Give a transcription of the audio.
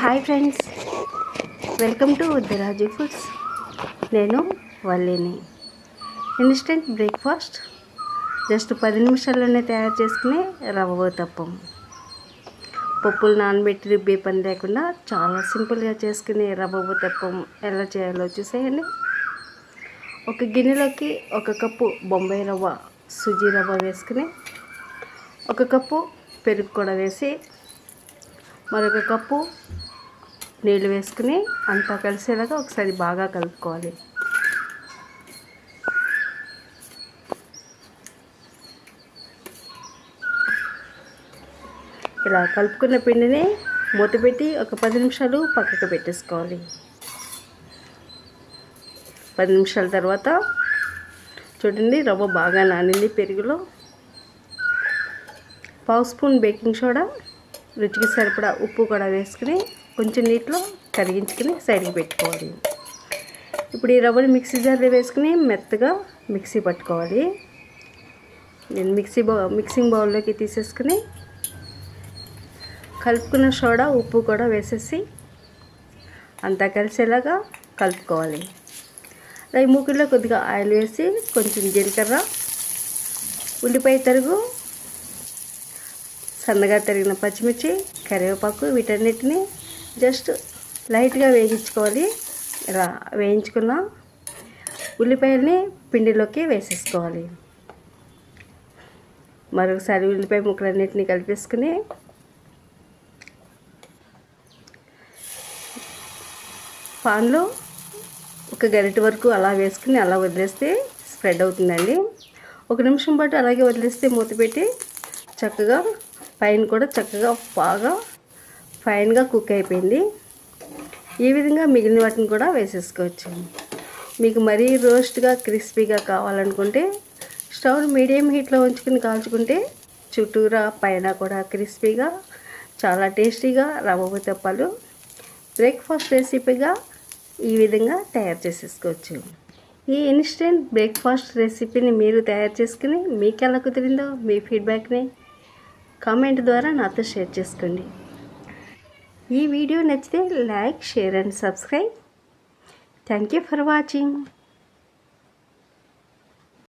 Hi friends. Welcome to Uddaraju foods. నేను వల్లిని. Instant breakfast. Just పది నిమిషాల్లోనే తయారు చేసుకునే రవ్వ తప్పం. పప్పులు నానబెట్టి రుబ్బే పని లేకుండా చాలా సింపుల్గా చేసుకునే రవ్వ తప్పం ఎలా చేయాలో చూసేయండి. ఒక గిన్నెలోకి ఒక కప్పు బొంబాయి రవ్వ సుజీ రవ్వ వేసుకుని ఒక కప్పు పెరుగు కూడా వేసి మరొక కప్పు నీళ్ళు వేసుకుని అంతా కలిసేలాగా ఒకసారి బాగా కలుపుకోవాలి. ఇలా కలుపుకున్న పిండిని మూత పెట్టి ఒక పది నిమిషాలు పక్కకు పెట్టేసుకోవాలి. పది నిమిషాల తర్వాత చూడండి రవ్వ బాగా నానింది పెరుగులో. పావు స్పూన్ బేకింగ్ సోడా రుచికి సరిపడా ఉప్పు కూడా వేసుకుని కొంచెం నీటిలో కరిగించుకుని సైడ్కి పెట్టుకోవాలి. ఇప్పుడు ఈ రవ్వని మిక్సీ జార్లో వేసుకుని మెత్తగా మిక్సీ పట్టుకోవాలి. నేను మిక్సీ బౌ మిక్సింగ్ బౌల్లోకి తీసేసుకుని కలుపుకున్న సోడా ఉప్పు కూడా వేసేసి అంతా కలిసేలాగా కలుపుకోవాలి. ఈ మూకుల్లో కొద్దిగా ఆయిల్ వేసి కొంచెం జీలకర్ర ఉల్లిపాయ తరుగు సన్నగా తరిగిన పచ్చిమిర్చి కరివేపాకు వీటన్నిటిని జస్ట్ లైట్గా వేయించుకోవాలి ఇలా వేయించుకున్న. ఉల్లిపాయల్ని పిండిలోకి వేసేసుకోవాలి. మరొకసారి ఉల్లిపాయ ముక్కలన్నిటిని కలిపేసుకుని పాన్లో ఒక గరిటె వరకు అలా వేసుకుని అలా వదిలేస్తే స్ప్రెడ్ అవుతుందండి. ఒక నిమిషం పాటు అలాగే వదిలేస్తే మూత పెట్టి చక్కగా పైన కూడా చక్కగా బాగా ఫైన్గా కుక్ అయిపోయింది. ఈ విధంగా మిగిలిన వాటిని కూడా వేసేసుకోవచ్చు. మీకు మరీ రోస్ట్గా క్రిస్పీగా కావాలనుకుంటే స్టవ్ మీడియం హీట్లో ఉంచుకుని కాల్చుకుంటే చుట్టూరా పైన కూడా క్రిస్పీగా చాలా టేస్టీగా రవ్వ బ్రేక్ఫాస్ట్ రెసిపీగా ఈ విధంగా తయారు చేసేసుకోవచ్చు. ఈ ఇన్స్టెంట్ బ్రేక్ఫాస్ట్ రెసిపీని మీరు తయారు చేసుకుని మీకు ఎలా కుదిరిందో మీ ఫీడ్బ్యాక్ని కామెంట్ ద్వారా నాతో షేర్ చేసుకోండి. ఈ వీడియో నచ్చితే like share and subscribe. Thank you for watching